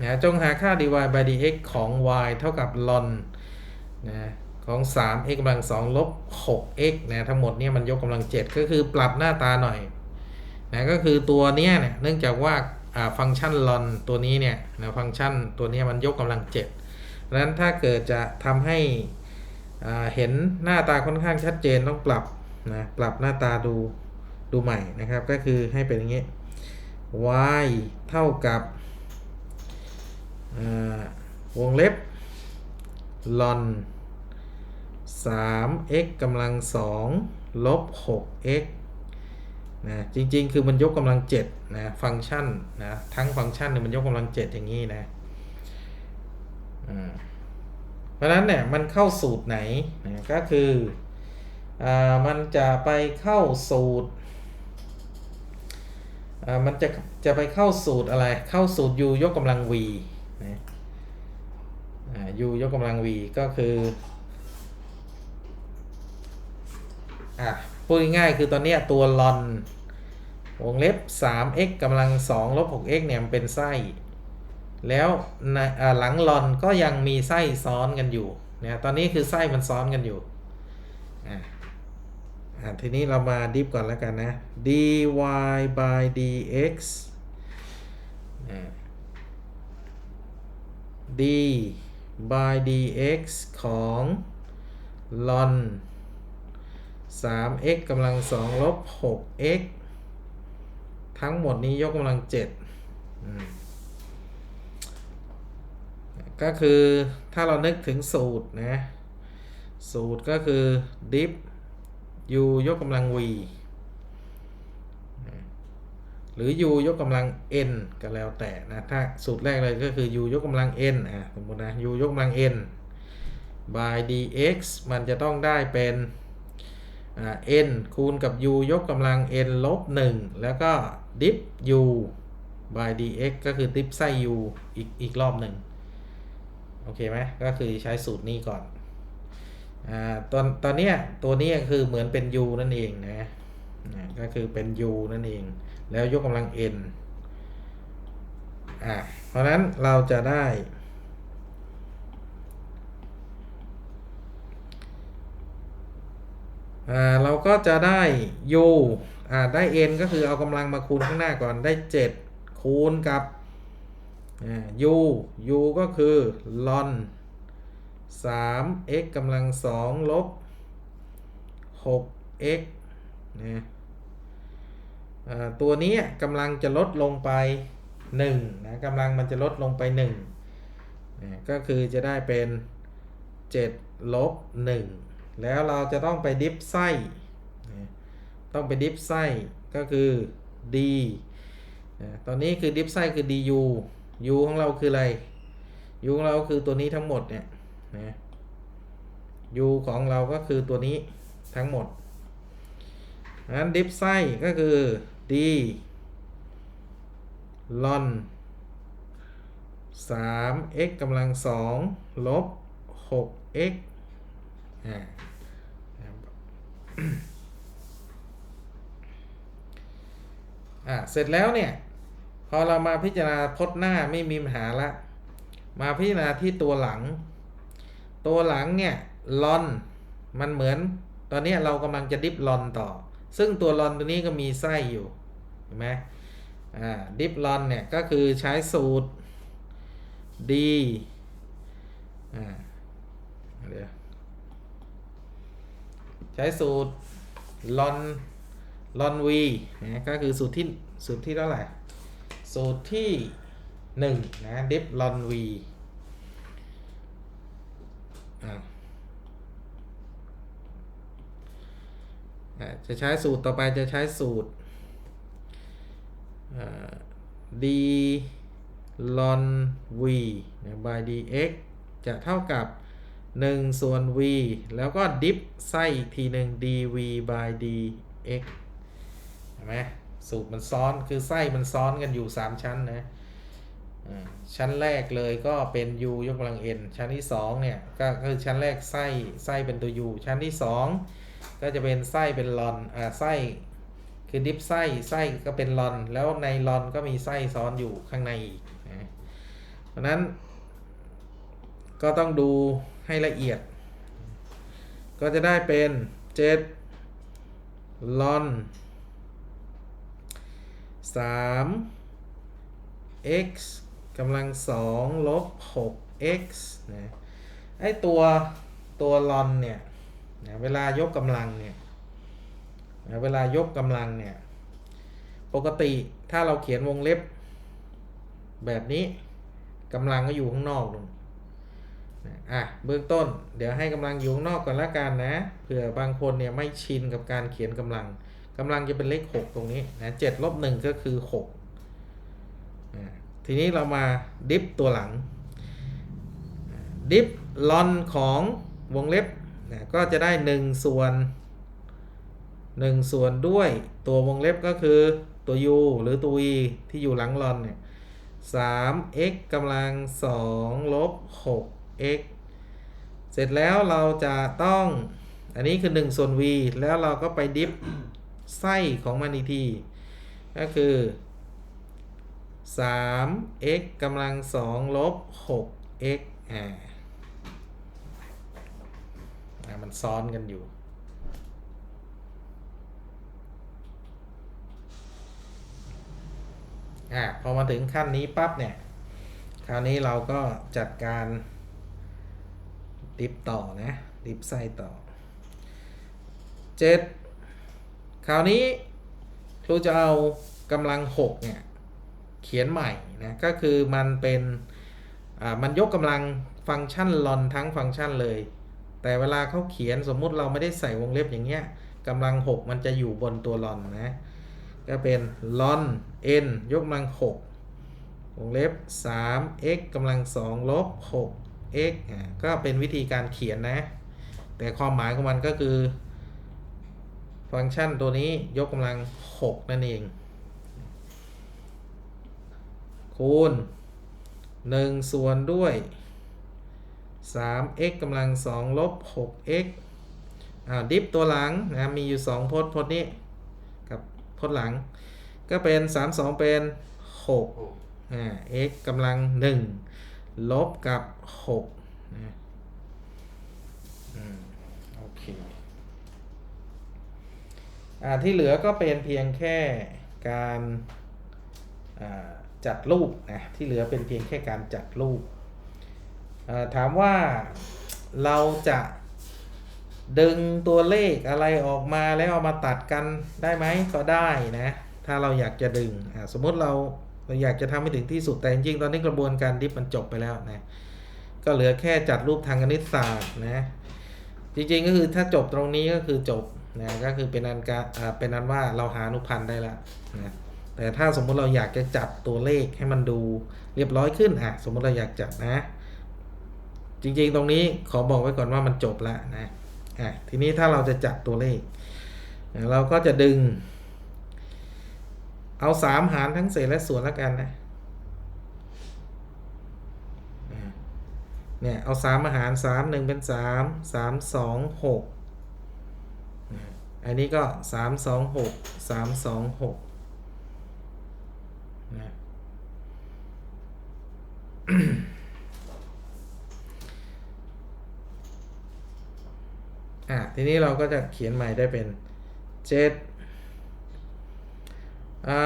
นะจงหาค่า dy by dx ของ y เท่ากับ ln นะของ 3x กำลัง2ลบ 6x นะทั้งหมดเนี่ยมันยกกำลัง 7 ก็คือปรับหน้าตาหน่อยนะก็คือตัวเนี้ยเนี่ยเนื่องจากว่าฟังก์ชัน ln ตัวนี้เนี่ยนะฟังก์ชันตัวนี้มันยกกำลัง7เพราะฉะนั้นถ้าเกิดจะทำให้เห็นหน้าตาค่อนข้างชัดเจนต้องปรับนะปรับหน้าตาดูดูใหม่นะครับ ก็คือให้เป็นอย่างนี้ y เท่ากับ วงเล็บ ln 3x กำลัง2ลบ 6x นะจริง ๆ คือมันยกกำลัง7นะฟังก์ชันนะทั้งฟังก์ชันเนี่ยมันยกกำลัง 7 อย่างนี้นะอ่าเพราะนั้นเนี่ยมันเข้าสูตรไหนนะก็คืออ่ามันจะไปเข้าสูตรอ่ามันจะจะไปเข้าสูตรอะไร เข้าสูตร u ยกกำลัง v นะอ่า u ยกกำลัง v ก็คืออะพูดง่ายๆคือตอนนี้ตัวลอนวงเล็บ 3x กำลัง2ลบ 6x เนี่ยมันเป็นไส้ แล้วในหลังลอนก็ยังมีไส้ซ้อนกันอยู่นะตอนนี้คือไส้มันซ้อนกันอยู่อะอะทีนี้เรามาดิฟก่อนแล้วกันนะ dy by dx อะ d by dx ของ ln 3x กำลัง2ลบ 6x ทั้งหมดนี้ยกกำลัง7ก็คือถ้าเรานึกถึงสูตรนะ สูตรก็คือ diff u ยกกำลัง v หรือ u ยกกำลัง n ก็แล้วแต่นะถ้าสูตรแรกเลยก็คือ u ยกกำลัง n อะสมมตินะ u ยกกำลัง n by dx มันจะต้องได้เป็นอ่า n คูณกับ u ยกกำลัง n ลบ 1 แล้วก็ diff u by dx ก็คือ diff ไส้ u อีกอีกรอบหนึ่งโอเคไหมก็คือใช้สูตรนี้ก่อนอ่าตอนตอนเนี้ยตัวนี้คือเหมือนเป็น u นั่นเองนะก็คือเป็น u นั่นเอง แล้วยกกำลัง n อ่าเพราะนั้นเราจะได้ อ่า เราก็จะได้ u อ่า ได้ n ก็คือเอากำลังมาคูณข้างหน้าก่อนได้ 7 คูณกับ อ่า u u ก็คือ ln 3 x กำลัง 2 ลบ 6 x นะอ่า ตัวนี้กำลังจะลดลงไป1นะกำลังมันจะลดลงไป1นะก็คือจะได้เป็น7ลบ1แล้วเราจะต้องไปดิฟไส้นะต้องไปดิฟไส้ก็คือ d นะตอนนี้คือดิฟไส้คือ du u ของเราคืออะไร u ของเราคือตัวนี้ทั้งหมดเนี่ยนะ u ของเราก็คือตัวนี้ทั้งหมด นั้นดิฟไส้ก็คือ d ln 3 x กำลัง2ลบ6 x อ่าอ่าเสร็จแล้วเนี่ย พอเรามาพิจารณาพจน์หน้าไม่มีปัญหาละ มาพิจารณาที่ตัวหลัง ตัวหลังเนี่ยลอน มันเหมือน ตอนนี้เรากำลังจะดิฟลอนต่อ ซึ่งตัวลอนตัวนี้ก็มีไส้อยู่เห็นไหมอ่าดิฟลอนเนี่ยก็คือใช้สูตร d อ่าเดี๋ยวใช้สูตรลอนลอน v นะก็คือสูตรที่สูตรที่เท่าไหร่ สูตรที่1นะดิฟลอน v อ่าอ่า จะใช้สูตรต่อไปจะใช้สูตรอ่า d ln v นะ by dx จะเท่ากับ 1 ส่วน v แล้วก็ดิฟไส้อีกทีหนึ่ง dv by dx เห็นไหมสูตรมันซ้อนคือไส้มันซ้อนกันอยู่ 3 ชั้นนะชั้นแรกเลยก็เป็น u ยกกำลัง n ชั้นที่ 2 เนี่ย ก็คือชั้นแรกไส้ไส้เป็นตัว u ชั้นที่ 2 ก็จะเป็นไส้เป็นลอนอ่าไส้คือดิฟไส้ไส้ก็เป็นลอน แล้วในลอนก็มีไส้ซ้อนอยู่ข้างในอีกนะเพราะนั้น ก็ต้องดูให้ละเอียด ก็จะได้เป็น7ลอน3 x กำลัง2ลบ6 x นะไอตัวตัวลอนเนี่ย นะเวลายกกำลังเนี่ยนะเวลายกกำลังเนี่ย ปกติถ้าเราเขียนวงเล็บ แบบนี้กำลังก็อยู่ข้างนอกนู่นนะอะเบื้องต้น เดี๋ยวให้กำลังอยู่ข้างนอกก่อนละกันนะเผื่อบางคนเนี่ยไม่ชินกับการเขียนกำลังกำลังจะเป็นเลข 6 ตรงนี้นะเจ็ดลบหนึ่งก็คือ6ทีนี้เรามาดิฟตัวหลังดิฟลอนของวงเล็บ นะก็จะได้ 1 ส่วน 1 ส่วนด้วยตัววงเล็บก็คือตัว u หรือตัว e ที่อยู่หลังลอนเนี่ย3 x กำลัง2ลบ6 x เสร็จแล้วเราจะต้องอันนี้คือ 1 ส่วน v แล้วเราก็ไปดิฟไส้ของมันอีกทีก็คือ3 x กำลัง2ลบ6 x อ่า อ่ามันซ้อนกันอยู่ อ่าพอมาถึงขั้นนี้ปั๊บเนี่ย คราวนี้เราก็จัดการดิฟต่อนะ ดิฟไส้ต่อ7คราวนี้ครูจะเอากำลัง6เนี่ย เขียนใหม่นะ ก็คือมันเป็น อ่า มันยกกำลังฟังก์ชันลอนทั้งฟังก์ชันเลย แต่เวลาเขาเขียนสมมุติเราไม่ได้ใส่วงเล็บอย่างเงี้ยกำลัง 6 มันจะอยู่บนตัวลอนนะ ก็เป็นลอน n ยกกำลัง 6 วงเล็บ 3 x กำลัง 2 ลบ 6 x อ่าก็เป็นวิธีการเขียนนะ แต่ความหมายของมันก็คือ ฟังก์ชันตัวนี้ยกกำลัง 6 นั่นเอง คูณ 1 ส่วนด้วย 3x กำลัง2ลบ 6x อ่าดิฟตัวหลังนะมีอยู่ 2 พจน์พจน์นี้ กับพจน์หลัง ก็เป็น 3 2 เป็น6อ่า x กำลัง 1 ลบกับ6นะอืมโอเคอ่าที่เหลือก็เป็นเพียงแค่การอ่าจัดรูปนะที่เหลือเป็นเพียงแค่การจัดรูปอ่า ถามว่าเราจะดึงตัวเลขอะไรออกมาแล้วเอามาตัดกันได้ไหมก็ได้นะ ถ้าเราอยากจะดึงสมมติเราเราอยากจะทำให้ถึงที่สุดแต่จริงๆตอนนี้กระบวนการดิฟมันจบไปแล้วนะก็เหลือแค่จัดรูปทางคณิตศาสตร์นะจริงๆก็คือถ้าจบตรงนี้ก็คือจบนะก็คือเป็นอันการเป็นอันว่าเราหาอนุพันธ์ได้ล้วนะแต่ถ้าสมมุติเราอยากจะจัดตัวเลขให้มันดูเรียบร้อยขึ้นอะสมมุติเราอยากจัดนะ จริงๆ ตรงนี้ขอบอกไว้ก่อนว่ามันจบแล้วนะอะทีนี้ถ้าเราจะจัดตัวเลข เราก็จะดึง เอาสามหารทั้งเศษและส่วนแล้วกันนะเนี่ยเอาสามมาหารสามหนึ่งเป็นสามสามสองหกอันนี้ก็สามสองหกสามสองหก อะทีนี้เราก็จะเขียนใหม่ได้เป็นเจ็ดอ่า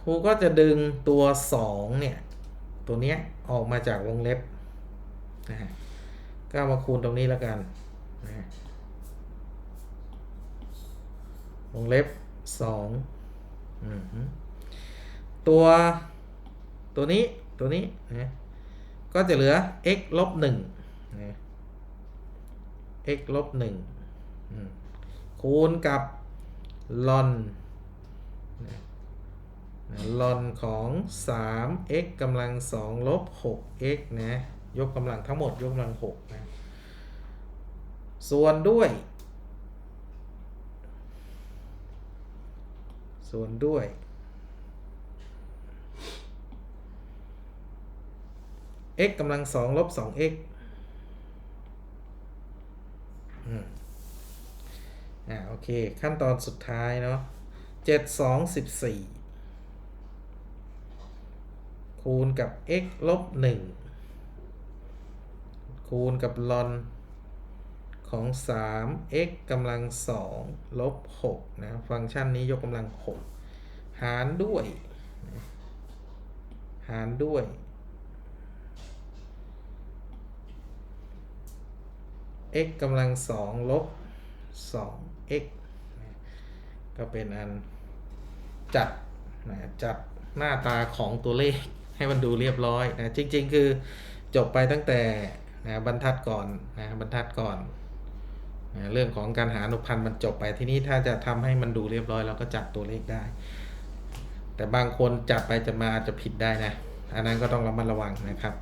ครูก็จะดึงตัวสองเนี่ย ตัวเนี้ยออกมาจากวงเล็บนะฮะก็มาคูณตรงนี้แล้วกันนะฮะวงเล็บสองตัวตัวนี้ตัวนี้นะก็จะเหลือ x ลบหนึ่งนะ x ลบหนึ่ง คูณกับลอนนลอนของ 3x กำลัง 2 ลบ 6x นะ ยกกำลังทั้งหมดยกกำลัง 6 นะ ส่วนด้วย ส่วนด้วย x กำลัง 2 ลบ 2x อืม อ่าโอเค ขั้นตอนสุดท้ายเนาะเจ็ดสองสิบสี่คูณกับ x ลบหนึ่งคูณกับลอนของ3 x กำลัง2ลบ6นะ ฟังก์ชันนี้ยกกำลัง 6 หารด้วย หารด้วย x กำลัง2ลบ2 x ก็เป็นอันจัดนะจัดหน้าตาของตัวเลขให้มันดูเรียบร้อยนะจริง ๆ คือจบไปตั้งแต่นะบรรทัดก่อนนะบรรทัดก่อนนะเรื่องของการหาอนุพันธ์มันจบไปที่นี้ถ้าจะทำให้มันดูเรียบร้อยเราก็จัดตัวเลขได้ แต่บางคนจับไปจะมาจจะผิดได้นะอันนั้นก็ต้องระมัดระวังนะครับ